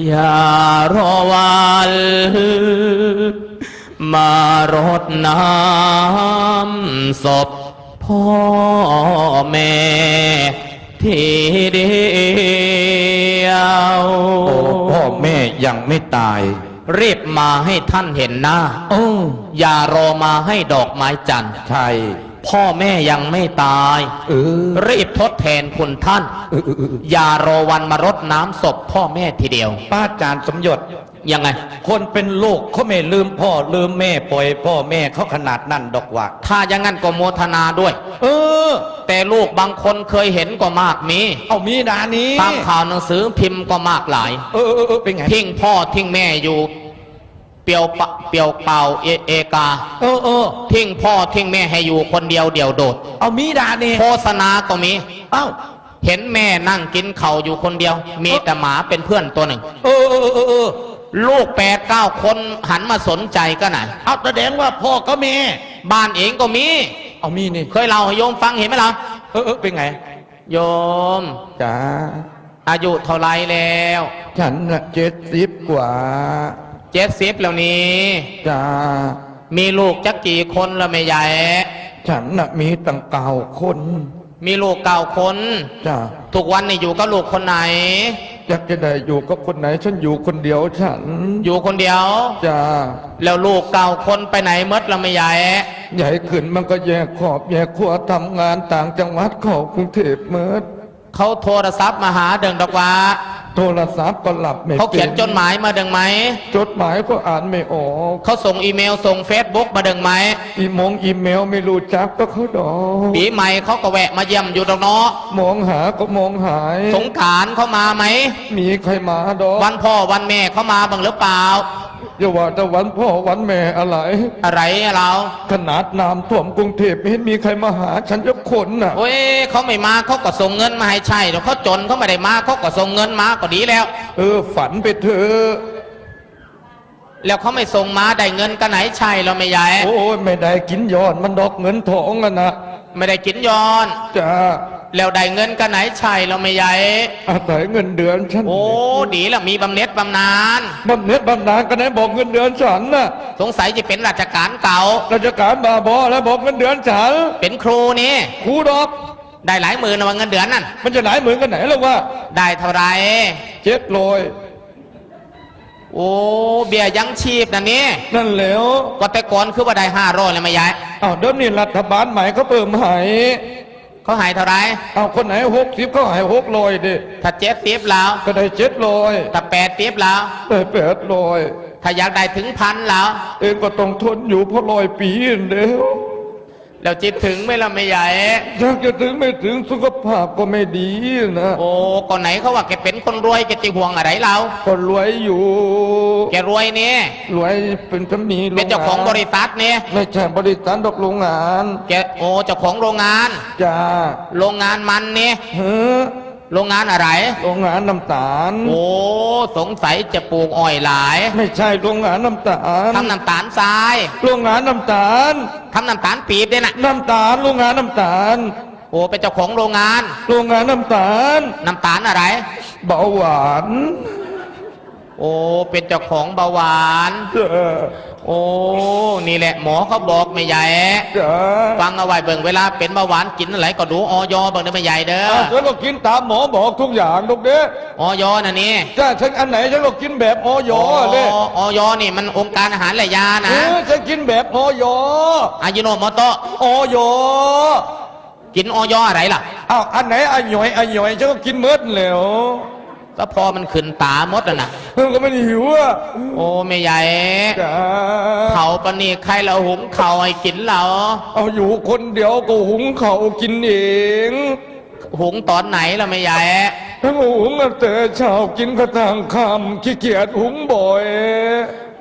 อย่ารอวันมารดน้ำศพพ่อแม่ทีเดียวโอ้พ่อแม่ยังไม่ตาย รีบมาให้ท่านเห็นหน้า โอ้อย่ารอมาให้ดอกไม้จันทร์ ใช่ พ่อแม่ยังไม่ตายเออรีบทดแทนคุณท่านเออเออเอออย่ารอวันมารดน้ำศพพ่อแม่ทีเดียว ป้าจารย์สมยศยังไง คนเป็นลูกเขาไม่ลืมพ่อลืมแม่ปล่อยพ่อแม่เขาขนาดนั่นดอกว่าถ้าอย่างนั้นก็โมทนาด้วย เออ แต่ลูกบางคนเคยเห็นก็มากมีเอามีดานี้ตามข่าวหนังสือพิมพ์ก็มากหลาย เออเออเออเป็นไงทิ้งพ่อทิ้งแม่อยู่ เปียวปะเปียวเปล่าเอเอกา เออเออทิ้งพ่อทิ้งแม่ให้อยู่คนเดียวเดี่ยวโดด เอามีดานี่โฆษณาก็มี เอ้า เห็นแม่นั่งกินเข่าวอยู่คนเดียว มีแต่หมาเป็นเพื่อนตัวหนึ่ง เออเออเออเออเออลูกแปดเก้าคนหันมาสนใจก็ไหนเอาแสดงว่าพ่อก็แม่บ้านเองก็มี เอามีนี่เคยเล่าให้โยมฟังเห็นไหมล่ะเออเออเป็นไงโยม จ้าอายุเท่าไรแล้ว ฉันน่ะเจ็ดสิบกว่า เจ็ดสิบแล้วนี้จ้ามีลูกจักกี่คนแล้วไม่ใหญ่ ฉันน่ะมีตั้งเก่าคน มีลูกเก้าคนจ้าทุกวันนี่อยู่กับลูกคนไหนอยากจะได้อยู่กับคนไหน ฉันอยู่คนเดียวฉัน อยู่คนเดียวจ้าแล้วลูกเก้าคนไปไหนหมดแล้วไม่ใหญ่ ใหญ่ขึ้นมันก็แยกขอบแยกขัวทำงานต่างจังหวัดเขอกรุงเทพเมื่อ เขาโทรศัพท์มาหาเดิงดอกว่า โทรศัพท์ก็หลับไม่เขาเขียนป็จดหมายมาเดิงไหม จดหมายก็อ่านไม่ออกเขาส่งอีเมลส่งเฟซบุ๊กมาเดิงไหม อีมงอีเมลไม่รู้จักก็เขาดอกปีใหม่เขาก็แวะมาเยี่ยมอยู่ดอกเนาะมองหาก็มองหาย สงกรารเขามาไหม มีใครมาดอกวันพ่อวันแม่เขามาบ้างหรือเปล่า อย่าว่าแต่วันพ่อวันแม่อะไร อะไรอะเราขนาดน้ำท่วมกรุงเทพไม่เห็นมีใครมาหา ฉันจะคนน่ะโอ้ยเขาไม่มาเขาก็ส่งเงินมาให้ใช่เดี๋ยวเขาจนเขาไม่ได้มาเขาก็ส่งเงินมาก็ดีแล้ว เออ ฝันไปเถอะแล้วเขาไม่ส่งมาได้เงินก็ไหนใช่เราไม่ใหญ่โอ้ยไม่ได้กินยอดมันดอกเงินทองอะนะไม่ได้กินย้อนจ้า แล้วได้เงินก็ไหนใช่เราไม่ใหญ่อาศัยเงินเดือนฉันโอ้ดีแล้วมีบำเหน็จบำนาญบำเหน็จบำนาญกันไหนบอกเงินเดือนฉันน่ะสงสัยจะเป็นราชการเก่า ราชการบาบอแล้วบอกเงินเดือนฉันเป็นครูนี่ครูดอกได้หลายหมื่นนะว่าเงินเดือนนั่นมันจะไหนเหมือนกันไหนหรอกว่า ได้เท่าไหรเจ็ดลอยโอ้เบี้ยยังชีพนะนี่นั่นแหล้วก็แต่ก่อนคือว่าได้ห้าร้อยเลยไม่ใหญ่อ้าวเดี๋ยวนี้รัฐบาลใหม่เขาเพิ่มให้ เขาหายเท่าไหรเอาคนไหนหกสิบเขาให้หกลอยดิถ้าเจ็ดสิบแล้ว ก็ได้เจ็ดลอยถ้าแปดสิบแล้วได้แปดลอยถ้าอยากได้ถึงพันแล้วเองก็ต้องทนอยู่เพราะลอยปีเดียว แล้วจิตถึงไหม่ละไม่ใหญ่อยากจะถึงไม่ถึงสุขภาพก็ไม่ดีนะโอ้ก็ไหนเขาว่าแกเป็นคนรวยแกจะห่วงอะไรเราก็รวยอยู่ แกรวยเนี่ยรวยเป็นสามีโรงงานเป็นเจ้าของบริษัทเนี่ยไม่ใช่บริษัทดอกโรงงาน แกโอ้เจ้าของโรงงานจ้าโรงงานมันเนี่ยเฮ้อ โรงงานอะไร โรงงานน้ำตาล โอ้สงสัยจะปลูกอ้อยหลายไม่ใช่โรงงานน้ำตาลทำน้ำตาลทรายโรงงานน้ำตาลทำน้ำตาลปี๊บด้วยนะน้ำตาลโรงงานน้ำตาล โอ้เป็นเจ้าของโรงงาน โรงงานน้ำตาล น้ำตาลอะไร เบาหวาน โอ้ เป็นเจ้าของเบาหวานจ้าโอ้ นี่แหละหมอเขาบอกไม่ใหญ่จ้าฟังเอาไว้เบิ่งเวลาเป็นเบาหวานกินอะไรก็ดูออยเบิ่งได้ไม่ใหญ่เด้ออะฉันก็กินตามหมอบอกทุกอย่างลูกเด้ออยน่ะนี่จ้าฉันอันไหนฉันก็กินแบบออยเลยออยนี่มันองค์การอาหารและยาเอนะอฉันกินแบบออยอายุโนโมโตะออยกินออยอะไรล่ะอ้าวอันไหนอันหย่อยอันหย่อยฉันก็กินเมิดแล้ว ก็พอมันขึ้นตามดแล้วนะเออก็ไม่ได้หิวอะโอ้ไม่ใหญ่จ้าเขาปะนี่ใครเราหุงเขาวให้กินเราเอาอยู่คนเดียวก็หุงเขาวกินเองหุงตอนไหนเราไม่ใหญ่ทั้งหุงตั้งแต่เช้ากินกระทั่งค่ำขี้เกียจหุงบ่อย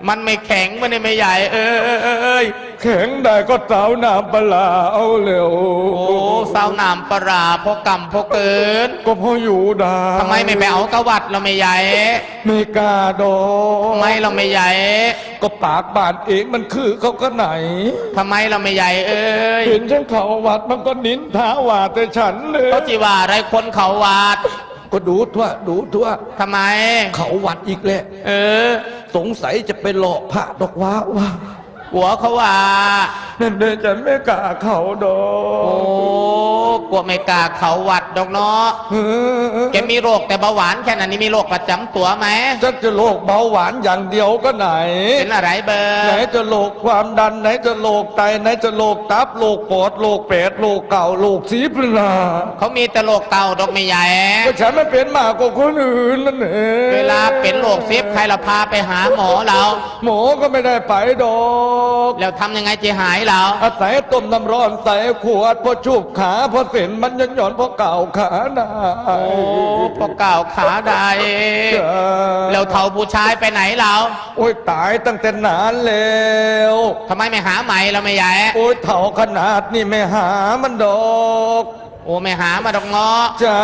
มันไม่แข็งมันไม่ใหญ่ เอ้ยแข็งได้ก็เตาน้ำปลาร้าเอาเร็ว โอ้เศร้าหนามปลาร้าพอกำพอเกิน ก็พออยู่ได้ทำไมไม่ไปเอากระวัดเราไม่ใหญ่ไม่กล้าดอทำไมเราไม่ใหญ่ ก็ปากบาดเองมันคือเขาก็ไหนทำไมเราไม่ใหญ่เอ้ยเห็นฉันเขาวัดมันก็นินทาว่าแต่ฉันเลยเขาจีว่าอะไรคนเขาวาด ก็ดูทั่วดูทั่วทำไม เขาวัดอีกแหละเออ สงสัยจะไปหลอกพระดอกว่าว่าหัวเขาว่านั่นเดินฉันไม่กล้าเขาดอโอ้กกลัวไม่กล้าเขาวัดดอกเนาะเออ แกมีโรคแต่เบาหวานแค่นั้นนี่มีโรคประจำตัวไหมจะจะโรคเบาหวานอย่างเดียวก็ไหน เป็นอะไรเบอไหนร์จะโรคความดันไหนจะโรคไตไหนจะโรคตับโรคปอดโรคเป็ดโรคเก่าโรคสีพลาเขามีแต่โรคเก่าดอกไม่ใหญ่ก็ฉันไม่เป็นมากกว่าคนอื่นนั่นเองเวลาเป็นโรคเซฟใครเราพาไปหาหมอเรา หมอก็ไม่ได้ไปดอกแล้วทำยังไงจะหายเราอาศัยต้มน้ำร้อนใส่ขวดพอชุบขาพอเส้นมันยันหย่อนพอเก่าขาหนาโอ้พอเก่าขาได้แล้วเท่าผู้ชายไปไหนเราโอ้ยตายตั้งแต่นานแล้วทำไมไม่หาใหม่เราไม่ใหญ่โอ้ยเถ่าขนาดนี่ไม่หามันดอกโอ้ไม่หามาดอกเงาะจ้า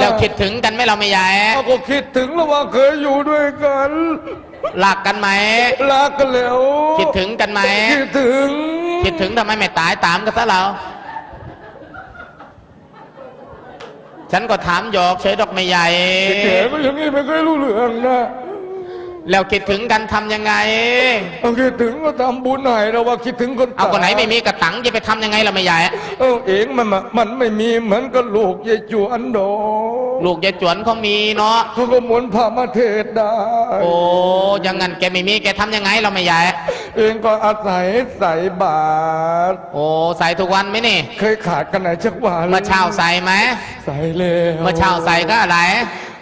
แล้วคิดถึงกันไหมเราไม่ใหญ่เราก็คิดถึงแล้วว่าเคยอยู่ด้วยกันหลักกันไหมรักกันแล้ว คิดถึงกันไหมคิดถึง คิดถึงทำไมไม่ตายตามกันซะเรา ฉันก็ถามหยอกเฉยดอกไม่ใหญ่แก่ก็อย่างนี้ไม่เคยรู้เรื่องนะแล้วคิดถึงกันทำยังไงเอาคิดถึงก็ทำบุญหน่อยเราว่าคิดถึงคนเอาคนไหนตยไม่มีกระตังจะไปทำยังไงเราไม่ใหญ่เออเองมันมามันไม่มีเหมือนกับลูกยายจวนดอกลูกยายจวนเขามีเนาะเขาก็หมุนพามาเทศได้ โอ้อยังงั้นแกไม่มีแกทำยังไงเราไม่ใหญ่ เองก็อาศัยใส่บาตรโอ้ใส่ทุกวันไหมนี่ เคยขาดกันไหนชักวันเมื่อเช้าใส่ไหมใส่แล้วเมื่อเช้าใส่ก็อะไร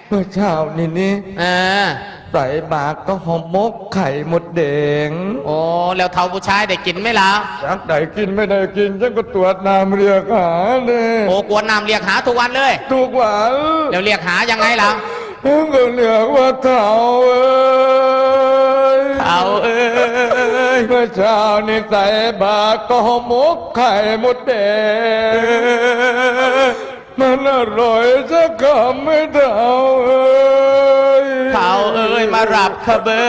เมื่อเช้านี่นี่เออใส่บาตรก็หอมมกไข่หมดแดงโอ้แล้วเท่าผู้ชายได้กินไหมล่ะจักได้กินไม่ได้กินฉันก็ตรวจน้ำเรียกหาเนี่ยโอ้กวนน้ำเรียกหาทุกวันเลยทุกวันแล้วเรียกหายังไงล่ะเองก็เรียกว่าเท่าเอ้ยเอาเอ้ยเมื่อเช้านี่ใส่บาตรก็หอมมกไข่หมดแดงมันอร่อยสักคำไม่เท่าเอ้ยเท่าเอ้ยมารับขเบิ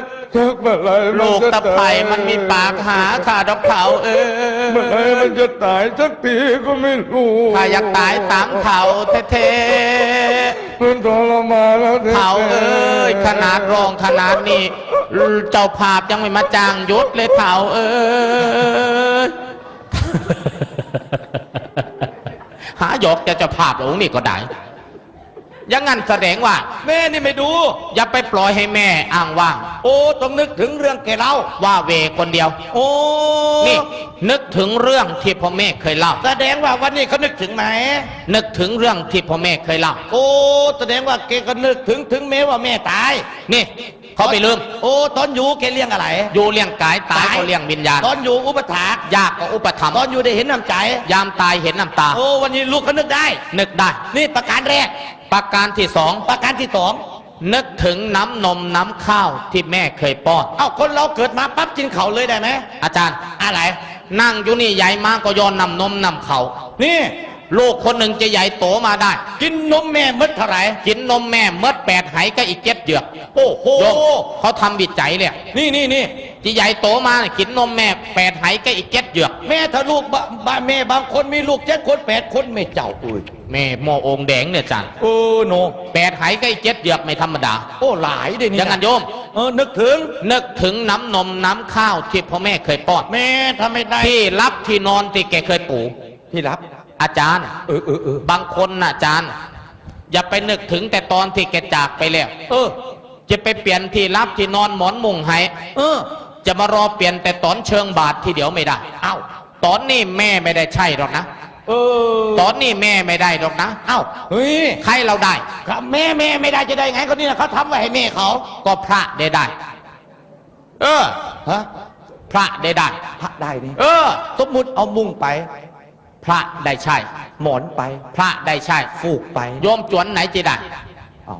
ก ชักเมื่อไรลูกตะไคร่มันมีปากหาขาดอกเท่าเอ้เมื่อไรยมันจะตายสักทีก็ไม่รู้ถ้าอยากตายตามเท่าเท่มันทรมานแล้วเท่าเอ้ยขนาดรองขนาดนี้เจ้าภาพยังไม่มาจ้างยุดเลยเท่าเอ้ยหาหยอกจะเจ้าภาพหลงนี่ก็ได้ อยังงั้นแสดงว่า แม่นี่ไม่ดู อย่าไปปล่อยให้แม่อ้างว่าง โอ้ต้องนึกถึงเรื่องแกเล่าว่าเวคนเดียว โอ้นี่ นึกถึงเรื่องที่พ่อแม่เคยเล่า แสดงว่าวันนี้เขานึกถึงไหมนึกถึงเรื่องที่พ่อแม่เคยเล่า โอ้ แสดงว่าแกก็นึกถึงถึงแม้ว่าแม่ตาย นี่ เขาไปลืมโอ้ตอนอยู่แกเลี้ยงอะไร อยู่เลี้ยงกายตายก็เลี้ยงวิญญาณ ตอนอยู่อุปถากยากก็อุปถัมภ์ตอนอยู่ได้เห็นน้ำใจ ยามตายเห็นน้ำตา โอ้วันนี้ลูกก็นึกได้ นึกได้ นี่ประการแรก ประการที่สอง ประการที่สองนึกถึงน้ำนมน้ำข้าวที่แม่เคยป้อน เอ้าคนเราเกิดมาปั๊บกินเขาเลยได้ไหมอาจารย์ อะไร นั่งอยู่นี่ใหญ่มากก็ย้อนนำนมนำเขานี่ ลูกคนหนึ่งจะใหญ่โตมาได้ กินนมแม่มดเท่าไหร่กินนมแม่เมื่อแปดไหก็อีกเจ็ดเหยือกโอ้โหโยมเขาทำวิจัยเลยนี่นี่นี่ที่ใหญ่โตมาเนี่ยกินนมแม่แปดไหก็อีกเจ็ดเหยือกแม่ถ้าลูกบะบะแม่บางคนมีลูกเจ็ดคนแปดคนไม่เจ้าอุ้ยแม่หมอองค์แดงเนี่ยจันเออโนแปดไหก็อีกเจ็ดเหยือกไม่ธรรมดา โอ้หลายเด้นี่อย่างนั้นโยมเออนึกถึง นึกถึงน้ำนมน้ำข้าวที่พ่อแม่เคยป้อนแม่ทำไม่ได้ที่รับที่นอนที่แกเคยปูที่รับ อาจารย์เออเออเออบางคนน่ะอาจารย์ อย่าไปนึกถึงแต่ตอนที่แกจากไปแล้ว เออ จะไปเปลี่ยนที่รับที่นอนหมอนมุงให้เออ จะมารอเปลี่ยนแต่ตอนเชิงบาททีเดียวไม่ได้ เอ้า ตอนนี้แม่ไม่ได้ใช่หรอกนะเออ ตอนนี้แม่ไม่ได้หรอกนะ เอ้าเฮ้ยใครเราได้ ครับแม่แม่ไม่ได้จะได้ไงก็นี่นะเขาทำไว้ให้แม่เขาก็พระได้ได้ เออ ฮะพระได้ได้ พระได้นี่เออ สมมุติเอามุ้งไป พระได้ใช่ หมอนไป พระได้ใช่ ฟูกไป โยมจวนไหนจะได้เอ้า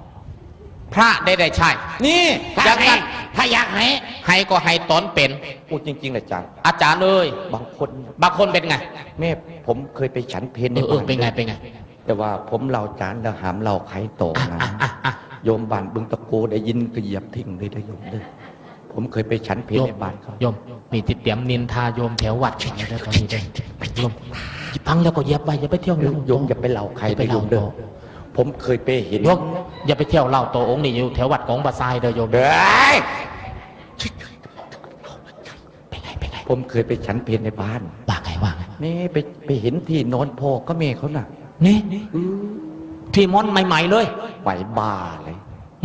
พระได้ได้ใช่ นี่ถ้าอย่างนั้นให้ถ้าอยากให้ให้ก็ให้ตอนเป็นพูดจริงๆนะจังอาจารย์เอ้ยบางคน บางคนเป็นไง แม่ผมเคยไปฉันเพลในเออเออบ้านเป็นไงเป็นไง แต่ว่าผมเราจานแล้วหามเราไข่โตนะอะอะอะโยมบ้านบึงตะโกได้ยินก็เหยียบทิ้งเลยได้โยมเลยผมเคยไปฉันเพลโยมในบ้านเขาโยมมีติดเตรียมนินทาโยมแถววัดเขาได้ตอนนี้ได้โยม ฟังแล้วก็เย็บไปอย่าไปเที่ยวโยมอย่าไปเล่าใครอย่าไปนะโยเล่ามเด้อเนาะผผมเคยไปเห็นโยมอย่าไปเที่ยวเล่าตัวองค์นี่อยู่แถววัดของบาทรายเด้อโยมเด้ยเป็นไงเป็นไงผมเคยไปฉันเพลในบ้านว่าไงว่าไงนี่ไปไปเห็นที่นอนพ่อก็เมเขาน่ะนี่ที่มอนใหม่ ๆ เลยไหวบ้าเลย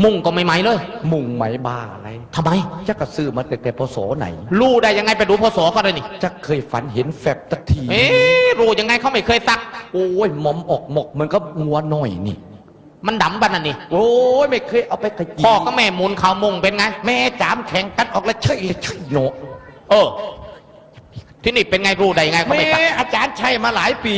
มุ่งก็ใหม่ๆเลย มุงไหมบ้าอะไรทำไมจะกระซื้อมาแต่แต่พศไหนรู้ได้ยังไงไปดูพศเขาเลยนี่จะเคยฝันเห็นแฟบตะที เอ๊ะรู้ยังไงเขาไม่เคยซัก โอ้ยหมอมออกหมกมันก็งัวหน่อยนี่ มันดำบันน่ะนี่ โอ้ยไม่เคยเอาไปขยี้พ่อก็แม่หมุนเขามุงเป็นไง แม่จามแข่งกันออกแล้วเฉยเลยเฉยโนเออ ที่นี่เป็นไงรู้ได้ยังไงเขาแม่ไม่ซักอาจารย์ใช่มาหลายปี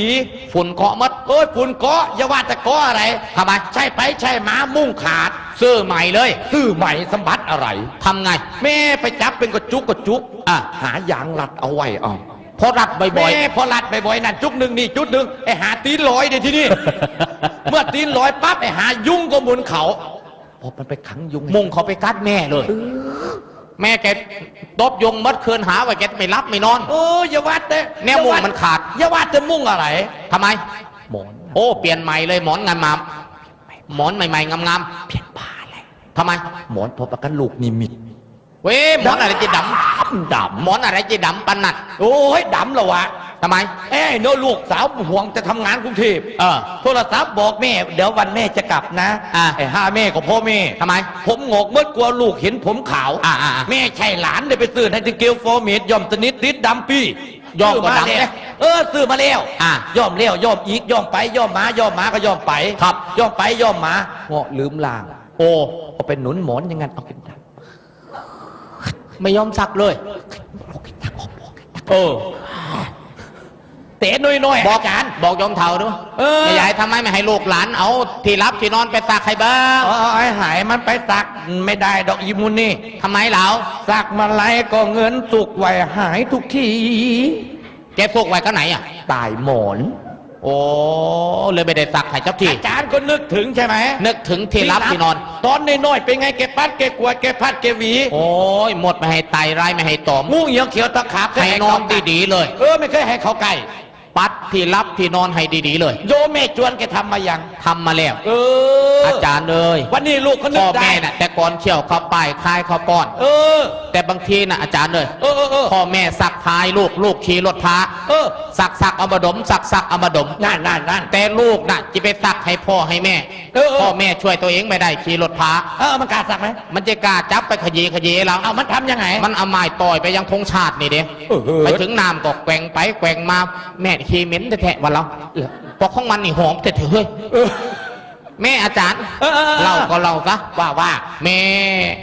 ฝุ่นเกาะมัดโอ้ยฝุ่นเกาะอย่าว่าแต่เกาะอะไรทำไมใช่ไปใช่มามุ่งขาดซื้อใหม่เลยซื้อใหม่สมบัติอะไรทำไง แม่ไปจับเป็นกระจุกกระจุกอะหายางรัดเอาไว้เอาเพราะรัดบ่อยแม่พอรัดบ่อยๆนั่นจุกหนึ่งนี่จุดหนึ่งไอหาตีนลอยเดี๋ยวที่นี่เมื่อตีนลอยปั๊บไอหายุ่งก็หมุนเขาพอมันไปขังยุงๆมุงเขาไปกัดแม่เลย แม่แกตบยุงมัดคืนหาไว้แกไม่รับไม่นอน โอ้ยอย่าวัดเด้แนวมุ่งมันขาดอย่าวัดจะมุ่งอะไรทำไม หมอน โอ้เปลี่ยนใหม่เลยหมอนงามมาหมอนใหม่ๆงามๆเปลี่ยนผ้าเลยทำไม หมอนพอประกันลูกนิมิตเว้ยหมอนอะไรจะดดำดำหมอนอะไรจะดำปันนัดำโอ้ยดำเหรอวะ ทำไม เอ้ยโนลูกสาวห่วงจะทำงานกรุงเทพเออโทรศัพท์บอกแม่ เดี๋ยววันแม่จะกลับนะอะไอ้ห้าแม่กับพ่อแม่ทำไม ผมงอกเมื่อกลัวลูกเห็นผมขาวอะอะอะ แม่ใช่หลานเดี๋ยวไปซื้อให้ถึงเกลฟอร์เมดยอมสนิดติดดำปียอมกว่าซื้ดำแล้เนี่วยเออซื้อมาแล้วอะยอมแล้วยอมอีกยอมไปยอมมายอมมาก็ยอมไปครับยอมไปยอมมาเงาะลืมลาง โอ้เอาเป็นหนุนหมอนอยังงั้นเอาเป็นดไม่ยอมซักเลยเออำเตะน้อยๆบอกอาจารย์บอกยอมเท่าด้วยเออยายทำไมไม่ให้ลูกหลานเอาที่รับที่นอนไปซักให้บ้างเอาไอ้หายมันไปสักไม่ได้ดอกอีมุนนี่ทำไมเหล่าสักมาไรก็เงินสุกไว้หายทุกทีแกพวกไว้ก็ไหนอะตายหมอนโอ้เลยไม่ได้ซักให้เจ้าที่อาจารย์ก็นึกถึงใช่ไหมนึกถึงที่รับที่นอน ตอนน้อยๆเป็นไงแกปัดแกกวาดแกพัดแกหวี โอ้ยหมดไม่ให้ไตไรไม่ให้ตอมงูเหี่ยวเขียวตะขาบให้นอนดีๆเลยๆเออไม่เคยให้เขาไก่ ปัดที่รับที่นอนให้ดีๆเลย โยมแม่จวนแกทำมายังทำมาแล้ว เอออาอาจารย์เลยวันนี้ลูกเขานึพ่กอได้ แม่น่ะ แต่ก่อนเขี่ยวข้าวป้ายคายข้าวป้อน เออ แต่บางทีน่ะอาจารย์เลยเออเออเออพ่อแม่สักพายลูกลูกขี่รถพาเออสักสักเอามาดม สักสักเอามาดม นั่นนั่นนั่น แต่ลูกน่ะจะไปสักให้พ่อให้แม่ เออเออ พ่อแม่ช่วยตัวเองไม่ได้ขี่รถพาเออมันกล้าสักไหมมันจะกล้าจับไปขยี้ขยี้เรา เอามันทำยังไง มันเอาไม้ต่อยไปยังธงชาตินี่เด้เออเออไปถึงน้ำก็แกว่งไปแกว่งมาแม่ขี่เหม็นแท้ๆวันเราเพราะของมันนี่หอมแต่เฮ้ยเออแม่อาจารย์เออเออเออเล่าก็เล่าซะว่าว่า แม่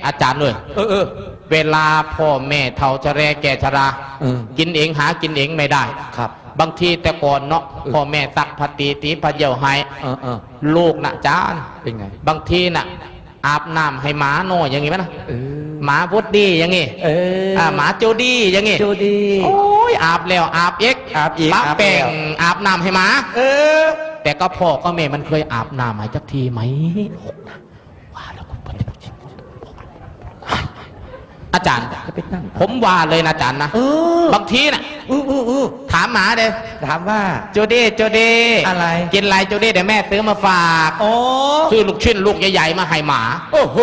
อาจารย์เลย เออเออ เวลาพ่อแม่เฒ่าจะแรแก่ชราอืมกินเองหากินเองไม่ได้ ครับ บางทีแต่ก่อนเนาะพ่อแม่ตักพัตีตีพะเยี่ยวให้ เออเออลูกน่ะจานเป็นไง บางทีน่ะ อาบน้ำให้หมาหน่อยอย่างงี้ไหมนะเออหมาพุดดี้อย่างงี้เอออ่าหมาโจดี้อย่างงี้จูดี โอ้ ยอาบแล้วอาบเอกอาบอีกปะอาบแล้วแป้งอาบน้ำให้หมา เออ แต่ก็พ่อก็แม่มันเคยอาบน้ำให้จักทีไหมว่าแล้วคุณอาจารย์ จะไปนั่งผมว่าเลยนะอาจารย์นะ เออบางทีน่ะอืออืออือถามหมาเลยถามว่า โจดี้โจดี้อะไร กินอะไรโจดี้เดี๋ยวแม่ซื้อมาฝากโอ้ซื้อลูกชิ้นลูกใหญ่ๆมาให้หมา โอ้โห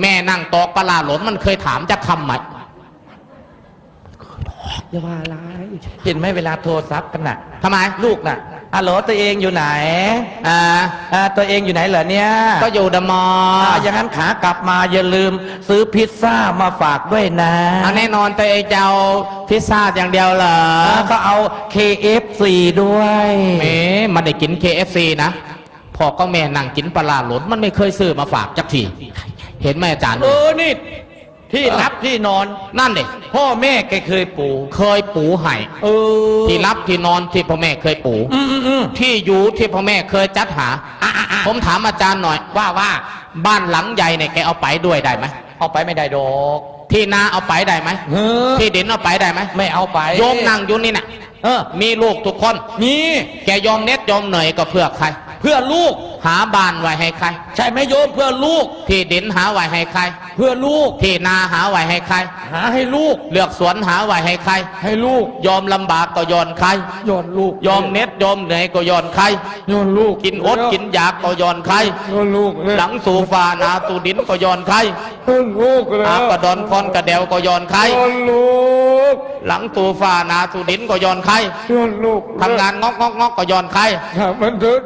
แม่นั่งตอกปลาร้าหลนมันเคยถามจะคำไหม อย่าว่าอะไรเห็นไหมเวลาโทรศัพท์กันน่ะทำไม ลูกน่ะฮัลโหลตัวเองอยู่ไหนอ่าอ่าตัวเองอยู่ไหนเหรอเนี่ยก็อยู่เดอะมอลอ่าล์อย่างนั้นขากลับมาอย่าลืม ซื้อพิซซ่ามาฝากด้วยนะเอาแน่นอนตัวเองจะเอาพิซซ่าอย่างเดียวเหรออ่าก็เอา KFC ด้วยเมมันได้กิน KFC นะพ่อก็แม่นั่งกินปลาร้าหลนมันไม่เคยซื้อมาฝากจักที เห็นไหมอาจารย์ เออนี่ ที่รับที่นอนนั่นเด็พ่อแม่แกเคยปูเคยปูให้เออที่รับที่นอนที่พ่อแม่เคยปูอืมอืมอืมที่อยู่ที่พ่อแม่เคยจัดหาอะอะอะผมถามอาจารย์หน่อยว่าว่าบ้านหลังใหญ่เนี่ยแกเอาไปด้วยได้ไหมเอาไปไม่ได้ดอกที่นาเอาไปได้ไหมเออที่ดินเอาไปได้ไหมไม่เอาไปโยมนั่งอยู่นี่น่ะเออมีลูกทุกคนนี่แกยอมเน็ตยอมเหนื่อยก็เพื่อใคร เพื่อลูก หาบ้านไว้ให้ใคร ใช่ไหมโยมเพื่อลูกที่ดินหาไว้ให้ใคร เพื่อลูกที่นาหาไว้ให้ใคร หาให้ลูกเลือกสวนหาไว้ให้ใคร ให้ลูกยอมลำบากก็ยอนใครย้อนลูกยอมเหน็ดยอมเหนื่อยก็ยอนใครโยนลูกกินอดกินอยากก็ยอนใครโยนลูกเลยหลังสู่ฟ้านาตูดินก็ยอนใครโยนลูกเลยอากระดอนคอนกระเดวก็ยอนใครโยนลูกหลังตูฟ้านาตูดินก็ยอนใครโยนลูกทำงานงอกงอกงอกก็ยอนใครถามมันเถอะ